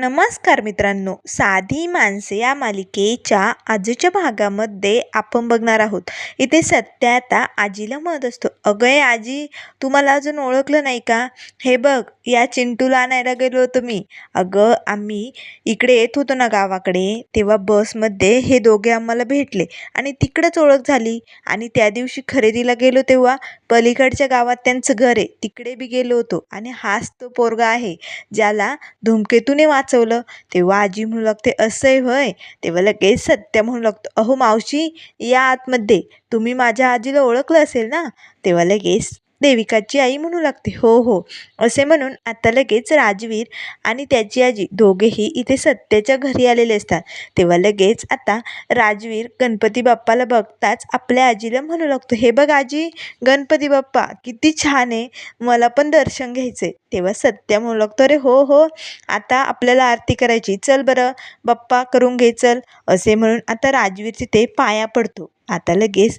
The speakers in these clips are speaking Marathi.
नमस्कार मित्रांनो साधी माणसे या मालिकेच्या आजच्या भागामध्ये आपण बघणार आहोत. इथे सत्य आता आजीला म्हणत असतो अगं ए आजी तुम्हाला अजून ओळखलं नाही का? हे बघ या चिंटूला आणायला गेलो होतो मी. अगं आम्ही इकडे येत होतो ना गावाकडे तेव्हा बसमध्ये हे दोघे आम्हाला भेटले आणि तिकडंच ओळख झाली. आणि त्या दिवशी खरेदीला गेलो तेव्हा पलीकडच्या गावात त्यांचं घर आहे तिकडे बी गेलो होतो. आणि हाच तो पोरगा आहे ज्याला धूमकेतूने वाचवलं. तेव्हा आजी म्हणू लागते असंय होय. तेव्हा लगेच सत्य म्हणू लागतो अहो मावशी या आतमध्ये. तुम्ही माझ्या आजीला ओळखलं असेल ना? तेव्हा लगेच देविकाची आई म्हणू लागते. हो हो. असे म्हणून आता लगेच राजवीर आणि त्याची आजी दोघेही इथे सत्याच्या घरी आलेले असतात. तेव्हा लगेच आता राजवीर गणपती बाप्पाला बघताच आपल्या आजीला म्हणू लागतो हे बघ आजी गणपती बाप्पा किती छान आहे. मला पण दर्शन घ्यायचे तेव्हा सत्या म्हणू लागतो अरे हो हो. आता आपल्याला आरती करायची. चल बरं बाप्पा करून घे चल. असे म्हणून आता राजवीर तिथे पाया पडतो. आता लगेच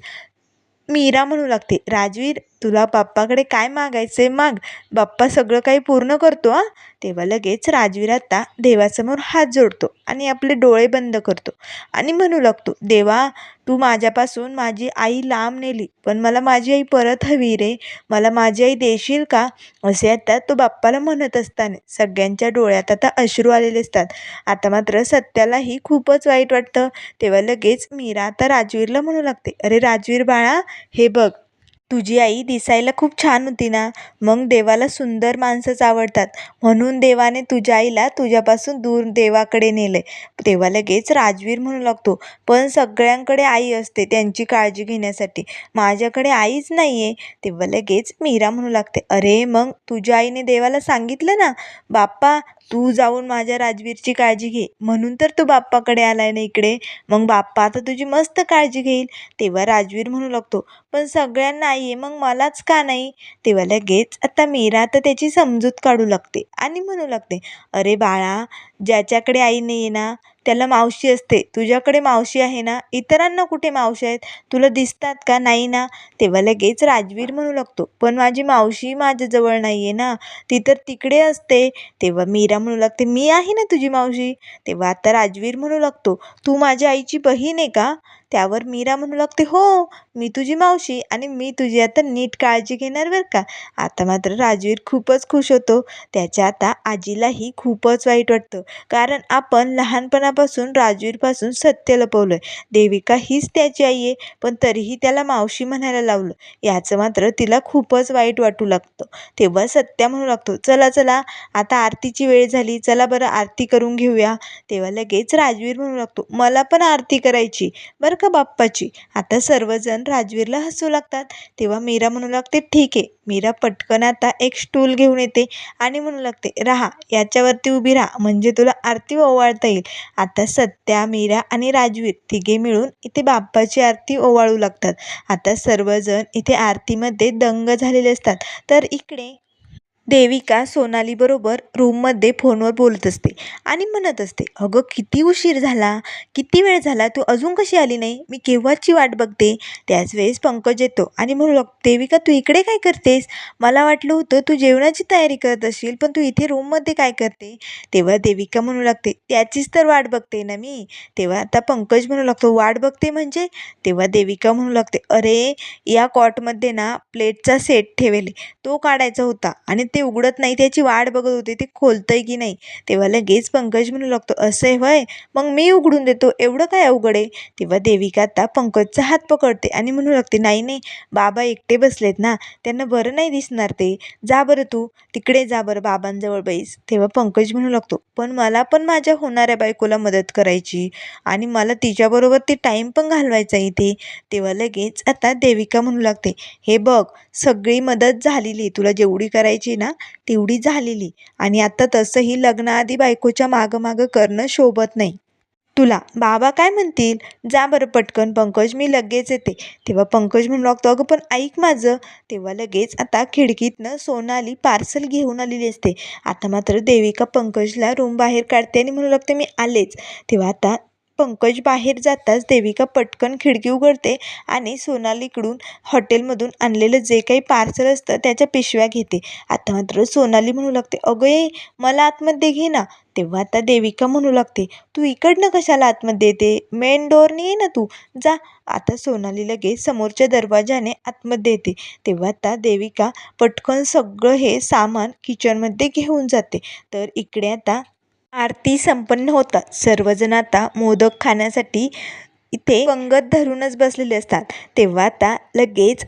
मीरा म्हणू लागते राजवीर तुला बाप्पाकडे काय मागायचे माग? बाप्पा सगळं काही पूर्ण करतो हां? तेव्हा लगेच राजवीर आता देवासमोर हात जोडतो आणि आपले डोळे बंद करतो. आणि म्हणू लागतो देवा तू माझ्यापासून माझी आई लांब नेली पण मला माझी आई परत हवी रे. मला माझी आई देशील का? असे आता तो बाप्पाला म्हणत असताना सगळ्यांच्या डोळ्यात आता अश्रू आलेले असतात. आता मात्र सत्यालाही खूपच वाईट वाटतं. तेव्हा लगेच मीरा आता राजवीरला म्हणू लागते अरे राजवीर बाळा हे बघ तुझी आई दिसायला खूप छान होती ना? मग देवाला सुंदर माणसंच आवडतात म्हणून देवाने तुझ्या आईला तुझ्यापासून दूर देवाकडे नेले तेव्हा लगेच राजवीर म्हणू लागतो पण सगळ्यांकडे आई असते त्यांची काळजी घेण्यासाठी. माझ्याकडे आईच नाही आहे तेव्हा लगेच मीरा म्हणू लागते अरे मग तुझ्या आईने देवाला सांगितलं ना? बाप्पा तू जाऊन माझ्या राजवीरची काळजी घे. म्हणून तर तू बाप्पाकडे आला आहे ना इकडे. मग बाप्पा आता तुझी मस्त काळजी घेईल. तेव्हा राजवीर म्हणू लागतो पण सगळ्यांना आई आहे मग मलाच का नाही? तेव्हा लगेच आता मीरा तर त्याची समजूत काढू लागते आणि म्हणू लागते अरे बाळा ज्याच्याकडे आई नाही आहे ना त्याला मावशी असते. तुझ्याकडे मावशी आहे ना? इतरांना कुठे मावशी आहेत? तुला दिसतात का? नाही ना? तेव्हा लगेच राजवीर म्हणू लागतो. पण माझी मावशी माझ्याजवळ नाही आहे ना? ती तर तिकडे असते. तेव्हा मीरा म्हणू लागते मी आहे ना तुझी मावशी? तेव्हा आता राजवीर म्हणू लागतो तू माझ्या आईची बहीण आहे का? त्यावर मीरा म्हणू लागते हो मी तुझी मावशी आणि मी तुझी आता नीट काळजी घेणार बरं का? आता मात्र राजवीर खूपच खुश होतो. त्याच्या आता आजीलाही खूपच वाईट वाटतं. कारण आपण लहानपणापासून राजवीरपासून सत्य लपवलं आहे देविका हीच त्याची आई आहे पण तरीही त्याला मावशी म्हणायला लावलं. याचं मात्र तिला खूपच वाईट वाटू लागतं. तेव्हा सत्या म्हणू लागतो चला चला आता आरतीची वेळ झाली चला बरं आरती करून घेऊया. तेव्हा लगेच राजवीर म्हणू लागतो मला पण आरती करायची बरं का बाप्पाची? आता सर्वजण राजवीरला हसू लागतात. तेव्हा मीरा म्हणू लागते ठीक आहे मीरा पटकन आता एक स्टूल घेऊन येते आणि म्हणू लागते राहा याच्यावरती उभी राहा म्हणजे तुला आरती ओवाळता येईल. आता सत्या मीरा आणि राजवीर तिघे मिळून इथे बाप्पाची आरती ओवाळू लागतात. आता सर्वजण इथे आरतीमध्ये दंग झालेले असतात. तर इकडे देविका सोनालीबरोबर रूममध्ये फोनवर बोलत असते आणि म्हणत असते अगं किती उशीर झाला? किती वेळ झाला? तू अजून कशी आली नाही? मी केव्हाची वाट बघते? त्याच वेळेस पंकज येतो आणि म्हणू लागतो देविका तू इकडे काय करतेस? मला वाटलं होतं तू जेवणाची तयारी करत असशील पण तू इथे रूममध्ये काय करते? तेव्हा देविका म्हणू लागते त्याचीच तर वाट बघते ना मी. तेव्हा आता पंकज म्हणू लागतो वाट बघते म्हणजे? तेव्हा देविका म्हणू लागते अरे या कॉटमध्ये ना प्लेटचा सेट ठेवेल. तो काढायचा होता आणि ते ते उघडत नाही त्याची वाट बघत होते ते खोलतंय की नाही. तेव्हा लगेच पंकज म्हणू लागतो असं आहे होय मग मी उघडून देतो एवढं काय अवघड आहे? तेव्हा देविका आता पंकजचा हात पकडते आणि म्हणू लागते नाही नाही बाबा एकटे बसलेत ना त्यांना बरं नाही दिसणार ते. जा बरं तू तिकडे जा बरं बाबांजवळ बैस. तेव्हा पंकज म्हणू लागतो पण मला पण माझ्या होणाऱ्या बायकोला मदत करायची आणि मला तिच्याबरोबर ते टाईम पण घालवायचा इथे. तेव्हा लगेच आता देविका म्हणू लागते हे बघ सगळी मदत झालेली तुला जेवढी करायची ना तेवढी झालेली. आणि आता तसंही लग्नाआधी बायकोच्या मागं मागं करणं शोभत नाही. तुला बाबा काय म्हणतील? जा बरं पटकन पंकज मी लगेच येते. तेव्हा पंकज म्हणू लागतो अगं पण ऐक माझं. तेव्हा लगेच आता खिडकीतनं सोनाली पार्सल घेऊन आलेली असते. आता मात्र देविका पंकजला रूम बाहेर काढते आणि म्हणू लागते मी आलेच. तेव्हा आता पंकज बाहेर जाताच देविका पटकन खिडकी उघडते आणि सोनालीकडून हॉटेलमधून आणलेलं जे काही पार्सल असतं त्याच्या पिशव्या घेते. आता मात्र सोनाली म्हणू लागते अगं ये मला आतमध्ये घे ना. तेव्हा आता देविका म्हणू लागते तू इकडनं कशाला आतमध्ये येते? मेन डोअरने ये ना तू. जा. आता सोनाली लगेच समोरच्या दरवाजाने आतमध्ये येते. तेव्हा आता देविका पटकन सगळं हे सामान किचनमध्ये घेऊन जाते. तर इकडे आता आरती संपन्न होतात. सर्वजण आता मोदक खाण्यासाठी इथे पंगत धरूनच बसलेले असतात. तेव्हा आता लगेच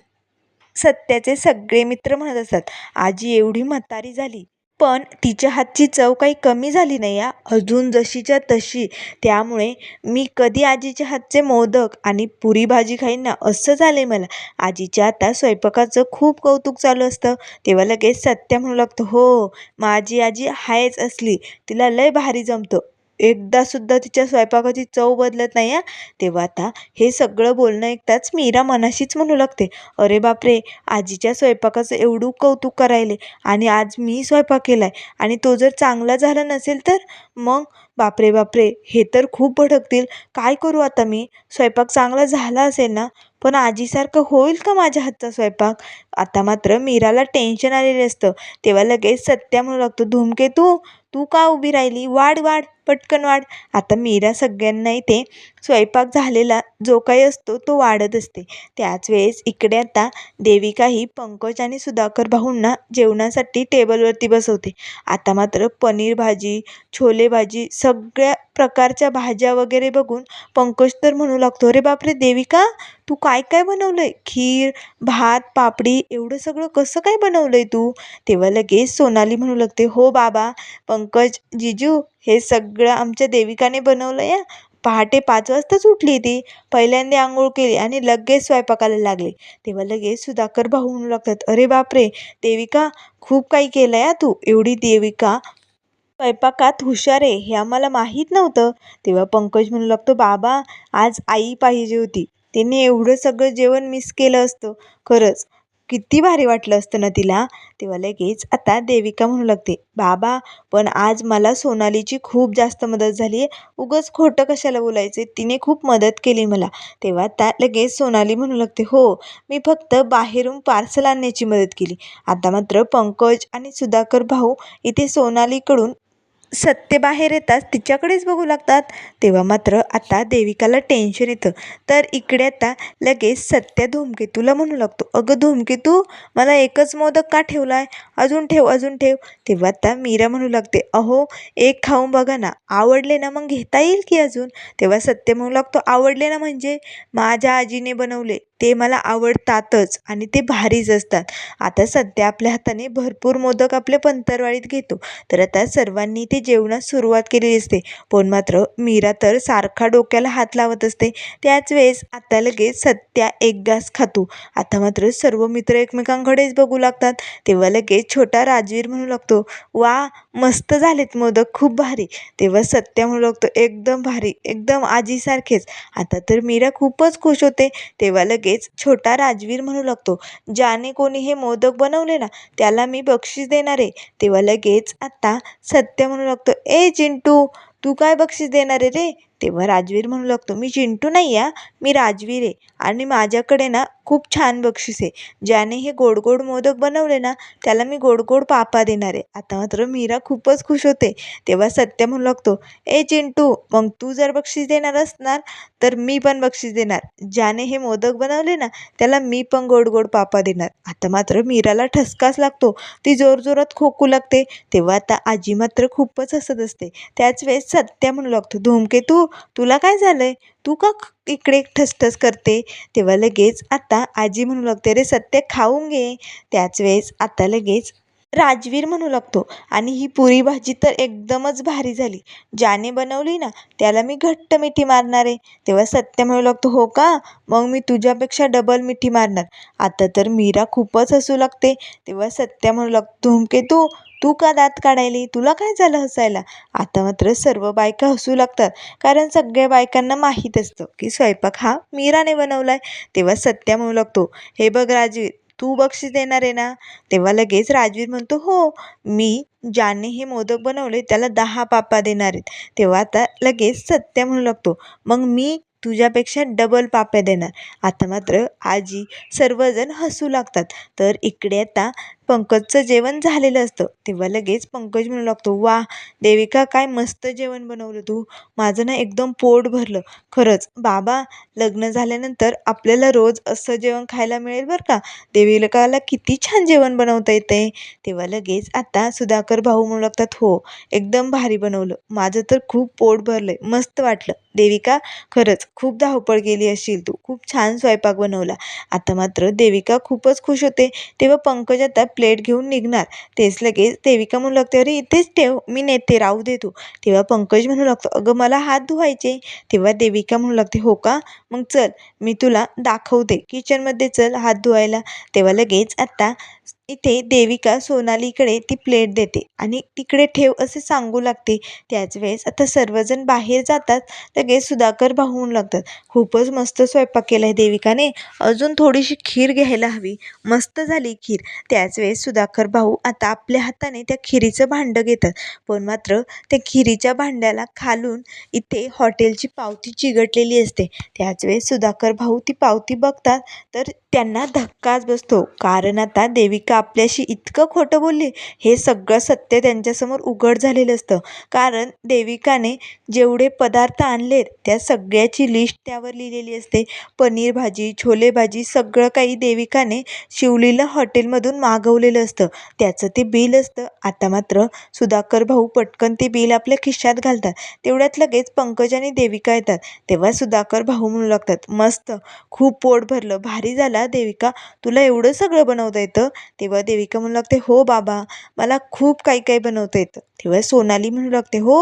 सत्याचे सगळे मित्र म्हणत असतात. आजी एवढी म्हातारी झाली पण तिच्या हातची चव काही कमी झाली नाही या अजून जशीच्या तशी. त्यामुळे मी कधी आजीच्या हातचे मोदक आणि पुरी भाजी खाईन ना असं झालं आहे मला. आजीच्या आता स्वयंपाकाचं खूप कौतुक चालू असतं. तेव्हा लगेच सत्या म्हणू लागतं हो माझी आजी आहेच असली. तिला लय भारी जमतं. एकदासुद्धा तिच्या स्वयंपाकाची चव बदलत नाही आहे तेव्हा आता हे सगळं बोलणं ऐकताच मीरा मनाशीच म्हणू लागते. अरे बापरे आजीच्या स्वयंपाकाचं एवढं कौतुक करायले आणि आज मी स्वयंपाक केला आहे आणि तो जर चांगला झाला नसेल तर? मग? बापरे बापरे हे तर खूप भडकतील. काय करू आता मी? स्वयंपाक चांगला झाला असेल ना? पण आजीसारखं होईल का माझ्या हातचा स्वयंपाक? आता मात्र मीराला टेन्शन आलेले असतं. तेव्हा लगेच सत्या म्हणू लागतो धूमकेतू तू का उभी राहिली? वाढ वाढ पटकन वाढ. आता मीरा सगळ्यांना इथे स्वयंपाक झालेला जो काही असतो तो वाढत असते. त्याच वेळेस इकडे आता देविकाही पंकज आणि सुधाकर भाऊंना जेवणासाठी टेबलवरती बसवते. आता मात्र पनीर भाजी छोले भाजी सगळ्या प्रकारच्या भाज्या वगैरे बघून पंकज तर म्हणू लागतो अरे बापरे देविका तू काय काय बनवलं आहे खीर भात पापडी एवढं सगळं कसं काय बनवलं आहे तू? तेव्हा लगेच सोनाली म्हणू लागते हो बाबा पंकज जिजू हे सगळं आमच्या देविकाने बनवलं आहे पहाटे पाच वाजताच उठली ती. पहिल्यांदा आंघोळ केली आणि लगेच स्वयंपाकाला लागले. तेव्हा लगेच सुधाकर भाऊ म्हणू लागतात अरे बापरे देविका खूप काही केलं आहे तू. एवढी देविका स्वयंपाकात हुशार आहे हे आम्हाला माहीत नव्हतं. तेव्हा पंकज म्हणू लागतो बाबा आज आई पाहिजे होती. तिने एवढं सगळं जेवण मिस केलं असतं. खरंच किती भारी वाटलं असतं ना तिला? तेव्हा लगेच आता देविका म्हणू लागते बाबा पण आज मला सोनालीची खूप जास्त मदत झाली आहे. उगंच खोटं कशाला बोलायचे तिने खूप मदत केली मला. तेव्हा आता लगेच सोनाली म्हणू लागते हो मी फक्त बाहेरून पार्सल आणण्याची मदत केली. आता मात्र पंकज आणि सुधाकर भाऊ इथे सोनालीकडून सत्य बाहेर येताच तिच्याकडेच बघू लागतात. तेव्हा मात्र आता देविकाला टेन्शन येतं. तर इकडे आता लगेच सत्य धूमकेतूला म्हणू लागतो. अगं धूमकेतू मला एकच मोदक का ठेवला आहे अजून ठेव अजून ठेव. तेव्हा आता मीरा म्हणू लागते अहो एक खाऊन बघा ना. आवडले ना मग घेता येईल की अजून? तेव्हा सत्य म्हणू लागतो आवडले ना म्हणजे? माझ्या आजीने बनवले. ते मला आवडतातच आणि ते भारीच असतात. आता सध्या आपल्या हाताने भरपूर मोदक आपल्या पंतरवाडीत घेतो. तर आता सर्वांनी ते जेवणास सुरुवात केलेली असते पण मात्र मीरा तर सारखा डोक्याला हात लावत असते. त्याच वेळेस आता लगेच सत्या एक घास खातो. आता मात्र सर्व मित्र एकमेकांकडेच बघू लागतात. तेव्हा लगेच छोटा राजवीर म्हणू लागतो वा मस्त झालेत मोदक खूप भारी. तेव्हा सत्या म्हणू लागतो एकदम भारी एकदम आजीसारखेच. आता तर मीरा खूपच खुश होते. तेव्हा लगेच छोटा राजवीर म्हणू लागतो. ज्याने कोणी हे मोदक बनवले ना त्याला मी बक्षीस देणार आहे. तेव्हा लगेच आता सत्य म्हणू लागतो. ए चिंटू तू काय बक्षीस देणार आहे रे? तेव्हा राजवीर म्हणू लागतो मी चिंटू नाही आहे मी राजवीर आहे. आणि माझ्याकडे ना खूप छान बक्षीस आहे. ज्याने हे गोड गोड मोदक बनवले ना त्याला मी गोड गोड पापा देणार आहे. आता मात्र मीरा खूपच खुश होते. तेव्हा सत्य म्हणू लागतो ए चिंटू मग तू जर बक्षीस देणार असणार तर मी पण बक्षीस देणार. ज्याने हे मोदक बनवले ना त्याला मी पण गोड गोड पापा देणार. आता मात्र मीराला ठसकाच लागतो. ती जोरजोरात खोकू लागते. तेव्हा आता आजी मात्र खूपच हसत असते. त्याच वेळेस सत्या म्हणू लागतो धूमकेतू तुला काय झालं आहे तू का इकडे ठसठस करते? तेव्हा लगेच आता आजी म्हणू लागते अरे सत्य खाऊन घे. त्याच वेळेस आता लगेच राजवीर म्हणू लागतो. आणि ही पुरी भाजी तर एकदमच भारी झाली. ज्याने बनवली ना त्याला मी घट्ट मिठी मारणार आहे. तेव्हा सत्य म्हणू लागतो हो का? मग मी तुझ्यापेक्षा डबल मिठी मारणार. आता तर मीरा खूपच हसू लागते. तेव्हा सत्य म्हणू लागतो धूमकेतू तू का दात काढायली? तुला काय झालं हसायला? आता मात्र सर्व बायका हसू लागतात. कारण सगळ्या बायकांना माहीत असतं की स्वयंपाक हा मीराने बनवला आहे तेव्हा सत्या म्हणू लागतो हे बघ राजवीर तू बक्षीस देणार आहे ना? तेव्हा लगेच राजवीर म्हणतो हो मी ज्याने हे मोदक बनवले त्याला दहा पापा देणार आहेत. तेव्हा आता लगेच सत्या म्हणू लागतो मग मी तुझ्यापेक्षा डबल पाप्या देणार. आता मात्र आजी सर्वजण हसू लागतात. तर इकडे आता पंकजचं जेवण झालेलं असतं. तेव्हा लगेच पंकज म्हणू लागतो वा देविका काय मस्त जेवण बनवलं तू. माझं ना एकदम पोट भरलं. खरंच बाबा लग्न झाल्यानंतर आपल्याला रोज असं जेवण खायला मिळेल बरं का? देविकाला किती छान जेवण बनवता येते. तेव्हा लगेच आता सुधाकर भाऊ म्हणू लागतात हो एकदम भारी बनवलं. माझं तर खूप पोट भरलंय. मस्त वाटलं. देविका खरंच खूप धावपळ गेली असशील तू. खूप छान स्वयंपाक बनवला. आता मात्र देविका खूपच खुश होते. तेव्हा पंकज आता प्लेट घेऊन निघणार. तेच लगेच देविका म्हणू लागते अरे इथेच ठेव मी नेते राहू दे तू. तेव्हा पंकज म्हणू लागतो अगं मला हात धुवायचे. तेव्हा देविका म्हणू लागते हो का? मग चल मी तुला दाखवते. किचनमध्ये चल हात धुवायला. तेव्हा लगेच आत्ता इथे देविका सोनालीकडे ती प्लेट देते. आणि तिकडे ठेव असे सांगू लागते. त्याच वेळेस आता सर्वजण बाहेर जातात. लगेच सुधाकर भाऊन लागतात. खूपच मस्त स्वयंपाक केला आहे देविकाने. अजून थोडीशी खीर घ्यायला हवी. मस्त झाली खीर. त्याच वेळेस सुधाकर भाऊ आता आपल्या हाताने त्या खिरीचं भांडं घेतात. पण मात्र त्या खिरीच्या भांड्याला खालून इथे हॉटेलची पावती चिघटलेली असते. त्याच वेळेस सुधाकर भाऊ ती पावती बघतात. तर त्यांना धक्काच बसतो. कारण आता देविका आपल्याशी इतकं खोटं बोलली हे सगळं सत्य त्यांच्यासमोर उघड झालेलं असतं. कारण देविकाने जेवढे पदार्थ आणलेत त्या सगळ्याची लिस्ट त्यावर लिहिलेली असते. पनीर भाजी छोले भाजी सगळं काही देविकाने शिवलीला हॉटेलमधून मागवलेलं असतं. त्याचं ते बिल असतं. आता मात्र सुधाकर भाऊ पटकन ते बिल आपल्या खिशात घालतात. तेवढ्यात लगेच पंकज आणि देविका येतात. तेव्हा सुधाकर भाऊ म्हणू लागतात मस्त खूप पोट भरलं भारी झाला देविका तुला एवढं सगळं बनवता येतं? तेव्हा देविका म्हणू लागते हो बाबा मला खूप काही काही बनवता येतं. तेव्हा सोनाली म्हणू लागते हो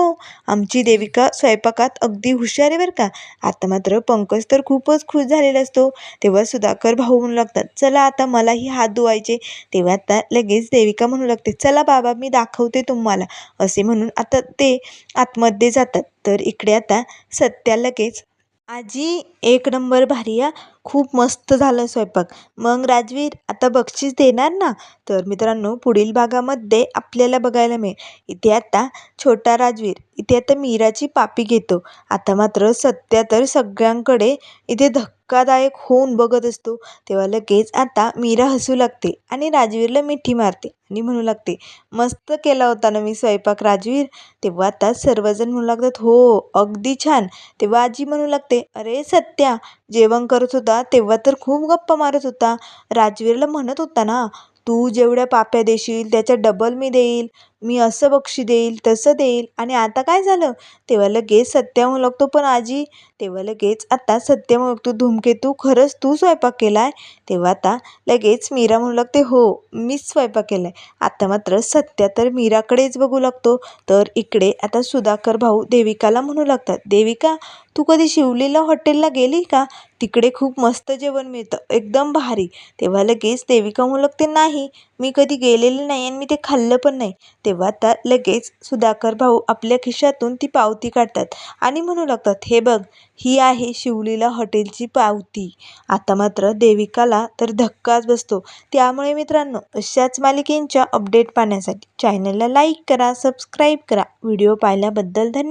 आमची देविका स्वयंपाकात अगदी हुशार आहे बरं का. आता मात्र पंकज तर खूपच खुश झालेला असतो. तेव्हा सुधाकर भाऊ म्हणू लागतात चला आता मलाही हात धुवायचे. तेव्हा आता लगेच देविका म्हणू लागते चला बाबा मी दाखवते तुम्हाला. असे म्हणून आता ते आतमध्ये जातात. तर इकडे आता सत्या लगेच आजी एक नंबर भारी या खूप मस्त झालं स्वयंपाक. मग राजवीर आता बक्षीस देणार ना? तर मित्रांनो पुढील भागामध्ये आपल्याला बघायला मिळेल. इथे आता छोटा राजवीर इथे आता मीराची पापी घेतो. आता मात्र सत्या तर सगळ्यांकडे इथे धक्कादायक होऊन बघत असतो. तेव्हा लगेच आता मीरा हसू लागते आणि राजवीरला मिठी मारते आणि म्हणू लागते मस्त केला होता ना मी स्वयंपाक राजवीर. तेव्हा आता सर्वजण म्हणू लागतात हो अगदी छान. तेव्हा आजी म्हणू लागते अरे सत्या जेवण करत होता तेव्हा तर खूप गप्पा मारत होता. राजवीरला म्हणत होता ना तू जेवढ्या पाप्या देशील त्याच्या डबल मी देईल. मी असं बक्षी देईल तसं देईल. आणि आता काय झालं? तेव्हा लगेच सत्या म्हणू लागतो पण आजी. तेव्हा लगेच आता सत्य म्हणू लागतो धूमकेतू खरंच तू स्वयंपाक केला आहे तेव्हा आता लगेच मीरा म्हणू लागते हो मीच स्वयंपाक केला आहे आता मात्र सत्या तर मीराकडेच बघू लागतो. तर इकडे आता सुधाकर भाऊ देविकाला म्हणू लागतात देविका तू कधी शिवलीला हॉटेलला गेली का? तिकडे खूप मस्त जेवण मिळतं एकदम भारी. तेव्हा लगेच देविका म्हणू लागते नाही मी कधी गेलेले नाही आणि मी ते खाल्लं पण नाही. तेव्हा आता लगेच सुधाकर भाऊ आपल्या खिशातून ती पावती काढतात आणि म्हणू लागतात हे बघ ही आहे शिवलीला हॉटेलची पावती. आता मात्र देविकाला तर धक्काच बसतो. त्यामुळे मित्रांनो अशाच मालिकेंच्या अपडेट पाहण्यासाठी चॅनलला लाईक करा सबस्क्राईब करा. व्हिडिओ पाहिल्याबद्दल धन्यवाद.